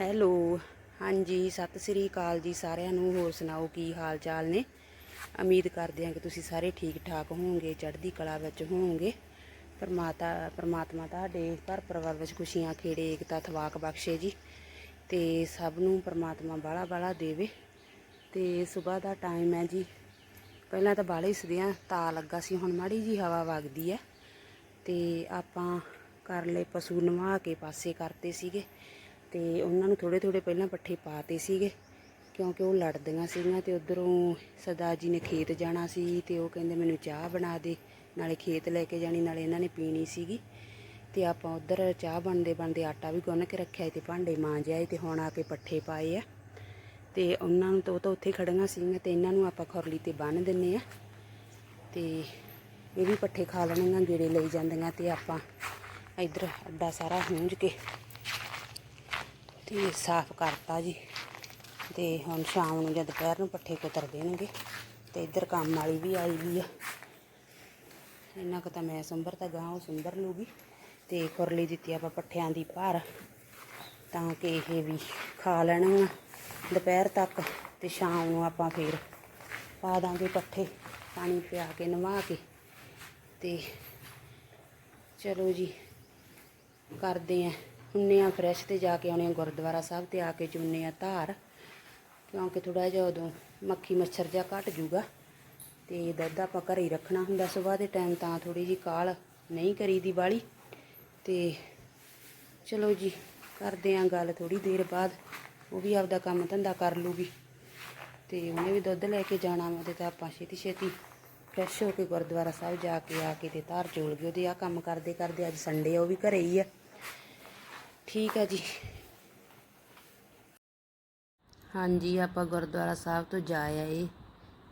Hello, ਹਾਂਜੀ, ਸਤਿ ਸ੍ਰੀ ਅਕਾਲ ਜੀ ਸਾਰਿਆਂ ਨੂੰ, ਹੋਰ ਸੁਣਾਓ ਕੀ ਹਾਲ ਚਾਲ ਨੇ? ਉਮੀਦ ਕਰਦੇ ਹਾਂ ਕਿ ਤੁਸੀਂ ਸਾਰੇ ਠੀਕ ਠਾਕ ਹੋਵੋਗੇ, ਚੜ੍ਹਦੀ ਕਲਾ ਵਿੱਚ ਹੋਵੋਗੇ। ਪਰਮਾਤਾ, ਪਰਮਾਤਮਾ ਤੁਹਾਡੇ ਘਰ ਪਰਿਵਾਰ ਵਿੱਚ ਖੁਸ਼ੀਆਂ, ਖੇੜੇ, ਏਕਤਾ, ਥਵਾਕ ਬਖਸ਼ੇ ਜੀ। ਤੇ ਸਭ ਨੂੰ ਪਰਮਾਤਮਾ ਬਾਲਾ ਬਾਲਾ ਦੇਵੇ। ਤੇ ਸਵੇਰ ਦਾ ਟਾਈਮ ਹੈ ਜੀ। ਪਹਿਲਾਂ ਤਾਂ ਬਾਲੇ ਸਦਿਆਂ ਤਾ ਲੱਗਾ ਸੀ, ਹੁਣ ਮਾੜੀ ਜੀ ਹਵਾ ਵਗਦੀ ਹੈ। ਤੇ ਆਪਾਂ ਕਰ ਲਏ ਪਸ਼ੂ ਨਵਾ ਕੇ ਪਾਸੇ ਕਰਤੇ ਸੀਗੇ। ਤੇ ਉਹਨਾਂ ਨੂੰ ਥੋੜੇ ਥੋੜੇ ਪਹਿਲਾਂ ਪੱਠੇ ਪਾਤੇ ਸੀਗੇ, ਕਿਉਂਕਿ ਉਹ ਲੜਦੀਆਂ ਸੀਗੀਆਂ ਤੇ ਉਧਰੋਂ ਸਰਦਾਰ ਜੀ ਨੇ ਖੇਤ ਜਾਣਾ ਸੀ ਤੇ ਉਹ ਕਹਿੰਦੇ ਮੈਨੂੰ ਚਾਹ ਬਣਾ ਦੇ, ਨਾਲੇ ਖੇਤ ਲੈ ਕੇ ਜਾਣੀ, ਨਾਲੇ ਇਹਨਾਂ ਨੇ ਪੀਣੀ ਸੀਗੀ। ਤੇ ਆਪਾਂ ਉਧਰ ਚਾਹ ਬਣਦੇ ਬਣਦੇ ਆਟਾ ਵੀ ਗੁੰਨ ਕੇ ਰੱਖਿਆ ਸੀ ਤੇ ਭਾਂਡੇ ਮਾਂਜਿਆ ਆਏ ਤੇ ਹੁਣ ਆ ਕੇ ਪੱਠੇ ਪਾਏ ਆ। ਤੇ ਉਹਨਾਂ ਨੂੰ ਤਾਂ ਉਹ ਤਾਂ ਉੱਥੇ ਖੜੀਆਂ ਸੀਗੀਆਂ ਤੇ ਇਹਨਾਂ ਨੂੰ ਆਪਾਂ ਖੁਰਲੀ ਤੇ ਬੰਨ ਦਿੰਨੇ ਆ। ਤੇ ਇਹ ਵੀ ਪੱਠੇ ਖਾ ਲੈਣਗੀਆਂ ਗੇੜੇ ਲਈ ਜਾਂਦੀਆਂ ਤੇ ਆਪਾਂ ਇੱਧਰ ਅੱਡਾ ਸਾਰਾ ਹੂੰਝ ਕੇ ਤੇ ਸਾਫ਼ ਕਰਤਾ ਜੀ। ਤੇ ਹੁਣ ਸ਼ਾਮ ਨੂੰ ਜਾਂ ਦੁਪਹਿਰ ਨੂੰ ਪੱਠੇ ਕੁਤਰ ਦੇਣਗੇ, ਤੇ ਇੱਧਰ ਕੰਮ ਵਾਲੀ ਵੀ ਆਈ ਵੀ ਆ। ਇੰਨਾ ਕੁ ਤਾਂ ਮੈਂ ਸੰਭਰ ਤਾਂ ਗਾਂ ਉਹ ਸੰਭਰ ਲੂਗੀ ਤੇ ਖੁਰਲੀ ਦਿੱਤੀ ਆਪਾਂ ਪੱਠਿਆਂ ਦੀ ਭਾਰ, ਤਾਂ ਕਿ ਇਹ ਵੀ ਖਾ ਲੈਣਗੀਆਂ ਦੁਪਹਿਰ ਤੱਕ। ਤੇ ਸ਼ਾਮ ਨੂੰ ਆਪਾਂ ਫੇਰ ਪਾ ਦਾਂਗੇ ਪੱਠੇ, ਪਾਣੀ ਪਿਆ ਕੇ ਨਵਾ ਕੇ। ਤੇ ਚਲੋ ਜੀ, ਕਰਦੇ ਆ। ਹੁੰਨੇ ਆ ਫਰੈਸ਼ ਤੇ ਜਾ ਕੇ ਆਉਣੇ ਆ ਗੁਰਦੁਆਰਾ ਸਾਹਿਬ ਤੇ ਆ ਕੇ ਚੁੰਨੇ ਆ ਧਾਰ। ਕਿਉਂਕਿ ਥੋੜਾ ਜਿਹਾ ਉਦੋਂ ਮੱਖੀ ਮੱਛਰ ਜਿਹਾ ਘਟ ਜੂਗਾ ਤੇ ਦੁੱਧ ਆਪਾਂ ਘਰੇ ਹੀ ਰੱਖਣਾ ਹੁੰਦਾ ਸਵੇਰ ਦੇ ਟਾਈਮ ਤਾਂ ਥੋੜੀ ਜੀ ਕਾਲ ਨਹੀਂ ਕਰੀਦੀ ਬਾਲੀ। ਤੇ ਚਲੋ ਜੀ, ਕਰਦੇ ਆ ਗੱਲ ਥੋੜੀ ਦੇਰ ਬਾਅਦ, ਉਹ ਵੀ ਆਪਦਾ ਕੰਮ ਧੰਦਾ ਕਰ ਲੂਗੀ। ਤੇ ਉਹਨੇ ਵੀ ਦੁੱਧ ਲੈ ਕੇ ਜਾਣਾ ਵਾ ਤੇ ਤਾਂ ਆਪਾਂ ਛੇਤੀ ਛੇਤੀ ਫਰੈਸ਼ ਹੋ ਕੇ ਗੁਰਦੁਆਰਾ ਸਾਹਿਬ ਜਾ ਕੇ ਆ ਕੇ ਤੇ ਧਾਰ ਚੋਲ ਗਏ ਉਹਦੇ ਆ ਕੰਮ ਕਰਦੇ ਕਰਦੇ ਅੱਜ ਸੰਡੇ ਆ, ਉਹ ਵੀ ਘਰੇ ਹੀ ਆ। ਠੀਕ ਹੈ ਜੀ। ਹਾਂਜੀ, ਆਪਾਂ ਗੁਰਦੁਆਰਾ ਸਾਹਿਬ ਤੋਂ ਜਾ ਆਏ।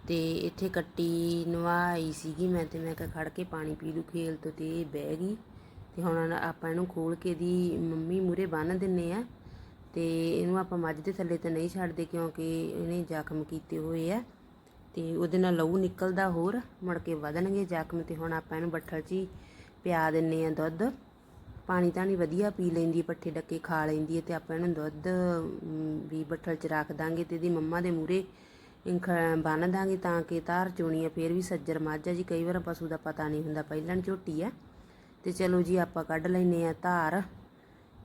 ਤੇ ਇੱਥੇ ਕੱਟੀ ਨਵਾਈ ਸੀਗੀ ਮੈਂ ਤੇ ਮੈਂ ਕਿਹਾ ਖੜ ਕੇ ਪਾਣੀ ਪੀ ਲੂ ਖੇਲ ਤੋਂ ਤੇ ਇਹ ਬਹਿ ਗਈ। ਤੇ ਹੁਣ ਆਪਾਂ ਇਹਨੂੰ ਖੋਲ ਕੇ ਦੀ ਮੰਮੀ ਮੂਰੇ ਬੰਨ ਦਿੰਨੇ ਆ। ਤੇ ਇਹਨੂੰ ਆਪਾਂ ਮੱਝ ਦੇ ਥੱਲੇ ਤੇ ਨਹੀਂ ਛੱਡਦੇ ਕਿਉਂਕਿ ਇਹਨੇ ਜ਼ਖਮ ਕੀਤੇ ਹੋਏ ਆ। ਤੇ ਉਹਦੇ ਨਾਲ ਲਹੂ ਨਿਕਲਦਾ ਹੋਰ, ਮੁੜ ਕੇ ਵਧਣਗੇ ਜ਼ਖਮ ਤੇ ਹੁਣ ਆਪਾਂ ਇਹਨੂੰ ਬੱਠਲ 'ਚ ਹੀ ਪਿਆ ਦਿੰਨੇ ਆ ਦੁੱਧ। ਪਾਣੀ ਤਾਂ ਨਹੀਂ ਵਧੀਆ ਪੀ ਲੈਂਦੀ, ਪੱਠੇ ਡੱਕੇ ਖਾ ਲੈਂਦੀ ਹੈ ਤੇ ਆਪਾਂ ਇਹਨੂੰ ਦੁੱਧ ਵੀ ਬੱਠਲ 'ਚ ਰੱਖ ਦਾਂਗੇ ਤੇ ਇਹਦੀ ਮੰਮਾ ਦੇ ਮੂਰੇ ਬੰਨ ਦਾਂਗੇ ਤਾਂ ਕਿ ਧਾਰ ਚੋਣੀ ਆ ਫੇਰ ਵੀ ਸੱਜਰ ਮੱਝ ਆ ਜੀ, ਕਈ ਵਾਰ ਪਸ਼ੂ ਦਾ ਪਤਾ ਨਹੀਂ ਹੁੰਦਾ, ਪਹਿਲਾਂ ਝੋਟੀ ਆ ਤੇ ਚਲੋ ਜੀ ਆਪਾਂ ਕੱਢ ਲੈਨੇ ਆ ਧਾਰ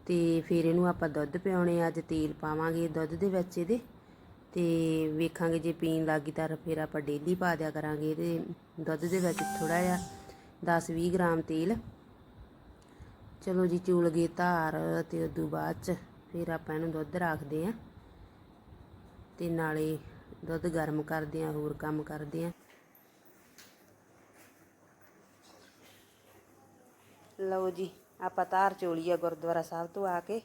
ਤੇ ਫਿਰ ਇਹਨੂੰ ਆਪਾਂ ਦੁੱਧ ਪਿਆਉਣੇ ਆ, ਅੱਜ ਤੇਲ ਪਾਵਾਂਗੇ ਦੁੱਧ ਦੇ ਵਿੱਚ ਇਹਦੇ ਤੇ ਵੇਖਾਂਗੇ ਜੇ ਪੀਣ ਲੱਗੀ ਤਾਂ ਫਿਰ ਆਪਾਂ ਡੇਲੀ ਪਾ ਦਿਆ ਕਰਾਂਗੇ ਇਹਦੇ ਦੁੱਧ ਦੇ ਵਿੱਚ ਥੋੜਾ ਜਿਹਾ 10-20 ਗ੍ਰਾਮ ਤੇਲ। ਚਲੋ ਜੀ, ਚੂਲ ਗਏ ਧਾਰ ਤੇ ਉਦੋਂ ਬਾਅਦ ਚ ਫਿਰ ਆਪਾਂ ਇਹਨੂੰ ਦੁੱਧ ਰੱਖਦੇ ਆ ਤੇ ਨਾਲੇ ਦੁੱਧ ਗਰਮ ਕਰਦੇ ਆ ਹੋਰ ਕੰਮ ਕਰਦੇ ਆ ਲਓ ਜੀ, ਆਪਾਂ ਧਾਰ ਚੋਲੀ ਆ ਗੁਰਦੁਆਰਾ ਸਾਹਿਬ ਤੋਂ ਆ ਕੇ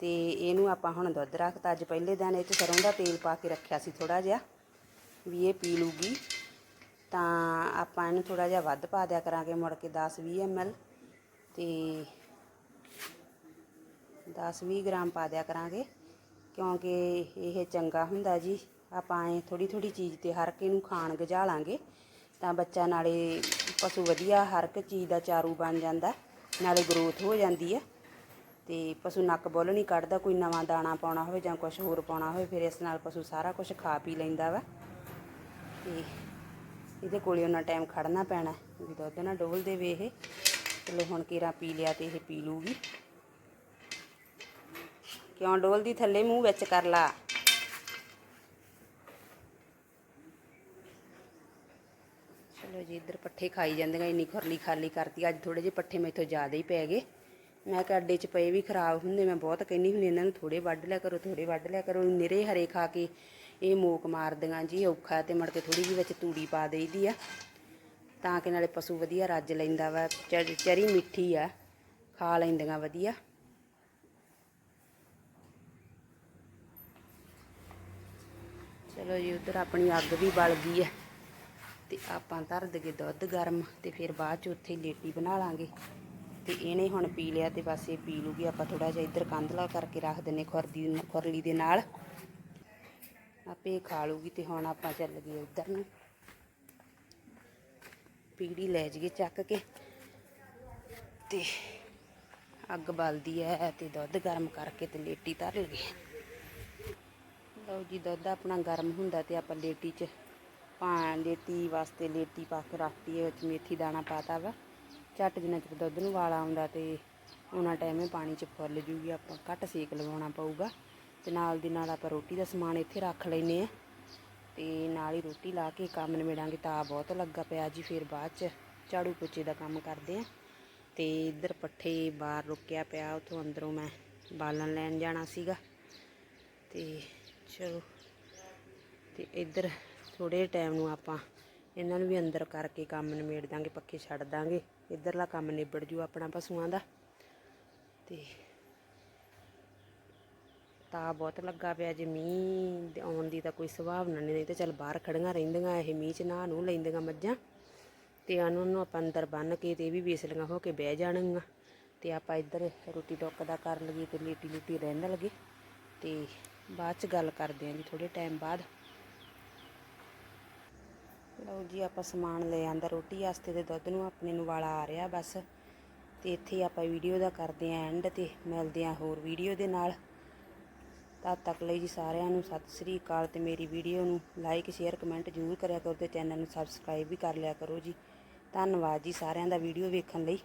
ਤੇ ਇਹਨੂੰ ਆਪਾਂ ਹੁਣ ਦੁੱਧ ਰੱਖਤਾ। ਅੱਜ ਪਹਿਲੇ ਦਿਨ ਇਹ ਚ ਸਰੋਂ ਦਾ ਤੇਲ ਪਾ ਕੇ ਰੱਖਿਆ ਸੀ ਥੋੜਾ ਜਿਹਾ ਵੀ ਇਹ ਪੀ ਲੂਗੀ ਤਾਂ ਆਪਾਂ ਇਹਨੂੰ ਥੋੜਾ ਜਿਹਾ ਵੱਧ ਪਾ ਦਿਆ ਕਰਾਂਗੇ, ਮੁੜ ਕੇ 10-20 ml ਤੇ 10-20 ਗ੍ਰਾਮ ਪਾ ਦਿਆ ਕਰਾਂਗੇ, ਕਿਉਂਕਿ ਇਹ ਚੰਗਾ ਹੁੰਦਾ ਜੀ। ਆਪਾਂ ਐ ਥੋੜੀ ਥੋੜੀ ਚੀਜ਼ ਤੇ ਹਰ ਕੇ ਨੂੰ ਖਾਣ ਗਜਾ ਲਾਂਗੇ, ਤਾਂ ਬੱਚਾ ਨਾਲੇ ਪਸ਼ੂ ਵਧੀਆ ਹਰ ਇੱਕ ਚੀਜ਼ ਦਾ ਚਾਰੂ ਬਣ ਜਾਂਦਾ, ਨਾਲੇ ਗਰੋਥ ਹੋ ਜਾਂਦੀ ਹੈ ਤੇ ਪਸ਼ੂ ਨੱਕ ਬੁੱਲ ਨਹੀਂ ਕੱਢਦਾ, ਕੋਈ ਨਵਾਂ ਦਾਣਾ ਪਾਉਣਾ ਹੋਵੇ ਜਾਂ ਕੁਝ ਹੋਰ ਪਾਉਣਾ ਹੋਵੇ, ਫਿਰ ਇਸ ਨਾਲ ਪਸ਼ੂ ਸਾਰਾ ਕੁਝ ਖਾ ਪੀ ਲੈਂਦਾ ਵਾ। ਤੇ ਇਹਦੇ ਕੋਲੇ ਉਹਨਾਂ ਟਾਈਮ ਖੜਨਾ ਪੈਣਾ, ਵੀ ਦੁੱਧ ਨਾ ਡੋਲ ਦੇਵੇ ਇਹ। ਚਲੋ ਹੁਣ ਕੀਰਾ ਪੀ ਲਿਆ ਤੇ ਇਹ ਪੀ ਲੂਗੀ। ਕਿਉਂ ਡੋਲਦੀ ਥੱਲੇ ਮੂੰਹ ਵਿੱਚ ਕਰ ਲਾ। ਚਲੋ ਜੀ, ਇੱਧਰ ਪੱਠੇ ਖਾਈ ਜਾਂਦੀਆਂ ਇੰਨੀ ਖੁਰਲੀ ਖਾਲੀ ਕਰਤੀ। ਅੱਜ ਥੋੜੇ ਜਿਹੇ ਪੱਠੇ ਮੈਥੋਂ ਜ਼ਿਆਦਾ ਹੀ ਪੈ ਗਏ। ਮੈਂ ਕਿਹਾ ਅੱਡੇ 'ਚ ਪਏ ਵੀ ਖਰਾਬ ਹੁੰਦੇ, ਮੈਂ ਬਹੁਤ ਕਹਿੰਦੀ ਹੁੰਦੀ ਇਹਨਾਂ ਨੂੰ ਥੋੜੇ ਵੱਢ ਲਿਆ ਕਰੋ ਥੋੜੇ ਵੱਢ ਲਿਆ ਕਰੋ, ਨਿਰੇ ਹਰੇ ਖਾ ਕੇ ਇਹ ਮੋਕ ਮਾਰਦੀਆਂ ਜੀ, ਔਖਾ ਤੇ ਮੜ ਕੇ ਥੋੜੀ ਜਿਹੀ ਵਿੱਚ ਤੂੜੀ ਪਾ ਦੇਈਦੀ ਆ। ਤਾਂ ਕਿ ਨਾਲੇ ਪਸ਼ੂ ਵਧੀਆ ਰੱਜ ਲੈਂਦਾ ਵਾ, ਚਰੀ ਮਿੱਠੀ ਆ, ਖਾ ਲੈਂਦੀਆਂ ਵਧੀਆ। ਚਲੋ ਜੀ, ਉਧਰ ਆਪਣੀ ਅੱਗ ਵੀ ਬਲ ਗਈ ਹੈ ਤੇ ਆਪਾਂ ਧਰ ਦਗੇ ਦੁੱਧ ਗਰਮ, ਤੇ ਫਿਰ ਬਾਅਦ ਚ ਉੱਥੇ ਲੇਟੀ ਬਣਾ ਲਾਂਗੇ। ਤੇ ਇਹਨੇ ਹੁਣ ਪੀ ਲਿਆ ਤੇ ਬਸ ਇਹ ਪੀ ਲੂਗੀ, ਆਪਾਂ ਥੋੜਾ ਜਿਹਾ ਇੱਧਰ ਕੰਧਲਾ ਕਰਕੇ ਰੱਖ ਦਿੰਨੇ ਖੁਰਦੀ ਖੁਰਲੀ ਦੇ ਨਾਲ। ਆਪੇ ਇਹ ਖਾ ਲੂਗੀ ਤੇ ਹੁਣ ਆਪਾਂ ਚੱਲ ਗਏ ਉੱਧਰ ਨੂੰ। ਪੀੜੀ ਲੈ ਜਾਈਏ ਚੱਕ ਕੇ। ਤੇ ਅੱਗ ਬਲਦੀ ਹੈ ਤੇ ਦੁੱਧ ਗਰਮ ਕਰਕੇ ਤੇ ਲੇਟੀ ਧਰ ਲਈਏ। ਲਓ ਜੀ, ਦੁੱਧ ਆਪਣਾ ਗਰਮ ਹੁੰਦਾ ਤੇ ਆਪਾਂ ਲੇਟੀ 'ਚ ਪਾ ਲੇਟੀ ਵਾਸਤੇ ਲੇਟੀ ਪਾ ਕੇ ਰੱਖਤੀ ਹੈ ਵਿੱਚ ਮੇਥੀ ਦਾਣਾ ਪਾਤਾ ਵਾ। ਝੱਟ ਜਿੰਨਾ ਚਿਰ ਦੁੱਧ ਨੂੰ ਵਾਲਾ ਆਉਂਦਾ ਤੇ ਉਹਨਾਂ ਟਾਈਮੇ ਪਾਣੀ 'ਚ ਫੁੱਲ ਜੂਗੀ, ਆਪਾਂ ਘੱਟ ਸੇਕ ਲਵਾਉਣਾ ਪਊਗਾ। ਤੇ ਨਾਲ ਦੀ ਨਾਲ ਆਪਾਂ ਰੋਟੀ ਦਾ ਸਮਾਨ ਇੱਥੇ ਰੱਖ ਲੈਨੇ ਆ। ਤੇ ਨਾਲ ਹੀ ਰੋਟੀ ਲਾ ਕੇ ਕੰਮ ਨਿਬੇੜਾਂਗੇ ਤਾਂ ਬਹੁਤ ਲੱਗਾ ਪਿਆ ਜੀ ਫਿਰ ਬਾਅਦ 'ਚ ਝਾੜੂ ਪੋਚੇ ਦਾ ਕੰਮ ਕਰਦੇ ਆ। ਤੇ ਇੱਧਰ ਪੱਠੇ ਬਾਹਰ ਰੁਕਿਆ ਪਿਆ, ਉਥੋਂ ਅੰਦਰੋਂ ਮੈਂ ਬਾਲਣ ਲੈਣ ਜਾਣਾ ਸੀਗਾ। ਤੇ ਚਲੋ, ਤੇ ਇੱਧਰ ਥੋੜੇ ਟਾਈਮ ਨੂੰ ਆਪਾਂ ਇਹਨਾਂ ਨੂੰ ਵੀ ਅੰਦਰ ਕਰਕੇ ਕੰਮ ਨਿਬੇੜ ਦਾਂਗੇ, ਪੱਖੇ ਛੱਡ ਦਾਂਗੇ। ਇੱਧਰਲਾ ਕੰਮ ਨਿਬੜ ਜੂ ਆਪਣਾ ਪਸ਼ੂਆਂ ਦਾ। ਤੇ ਤਾਂ ਬਹੁਤ ਲੱਗਾ ਪਿਆ ਜੇ ਮੀਂਹ ਦੇ ਆਉਣ ਦੀ ਤਾਂ ਕੋਈ ਸੰਭਾਵਨਾ ਨਹੀਂ ਨਹੀਂ ਤੇ ਚੱਲ ਬਾਹਰ ਖੜੀਆਂ ਰਹਿੰਦੀਆਂ, ਇਹ ਮੀਂਹ 'ਚ ਨਹਾ ਨੂੰ ਲੈਂਦੀਆਂ ਮੱਝਾਂ। ਤੇ ਇਹਨਾਂ ਨੂੰ ਆਪਾਂ ਅੰਦਰ ਬੰਨ ਕੇ ਤੇ ਇਹ ਵੀ ਵੇਸਲੀਆਂ ਹੋ ਕੇ ਬਹਿ ਜਾਣਗੀਆਂ। ਤੇ ਆਪਾਂ ਇੱਧਰ ਰੋਟੀ ਟੋਕ ਦਾ ਕਰ ਲਈਏ ਤੇ ਲੇਟੀ ਲੂਟੀ ਰਹਿਣ ਲੱਗੇ। ਤੇ ਬਾਅਦ ਚ ਗੱਲ ਕਰਦੇ ਆਂ ਜੀ ਥੋੜੇ ਟਾਈਮ ਬਾਅਦ। ਲਓ ਜੀ ਆਪਾਂ ਸਮਾਨ ਲੈ ਆਂਦਾ ਰੋਟੀ ਵਾਸਤੇ ਤੇ ਦੁੱਧ ਨੂੰ ਆਪਣੇ ਨੂੰ ਵਾਲਾ ਆ ਰਿਹਾ ਬਸ। ਤੇ ਇੱਥੇ ਆਪਾਂ ਵੀਡੀਓ ਦਾ ਕਰਦੇ ਆਂ ਐਂਡ ਤੇ ਮਿਲਦੇ ਆਂ ਹੋਰ ਵੀਡੀਓ ਦੇ ਨਾਲ। ਤਦ ਤੱਕ ਲਈ ਜੀ ਸਾਰਿਆਂ ਨੂੰ ਸਤਿ ਸ੍ਰੀ ਅਕਾਲ ਤੇ ਮੇਰੀ ਵੀਡੀਓ ਨੂੰ ਲਾਈਕ ਸ਼ੇਅਰ ਕਮੈਂਟ ਜ਼ਰੂਰ ਕਰਿਆ ਕਰੋ ਤੇ ਚੈਨਲ ਨੂੰ ਸਬਸਕ੍ਰਾਈਬ ਵੀ ਕਰ ਲਿਆ ਕਰੋ ਜੀ। ਧੰਨਵਾਦ ਜੀ ਸਾਰਿਆਂ ਦਾ ਵੀਡੀਓ ਵੇਖਣ ਲਈ।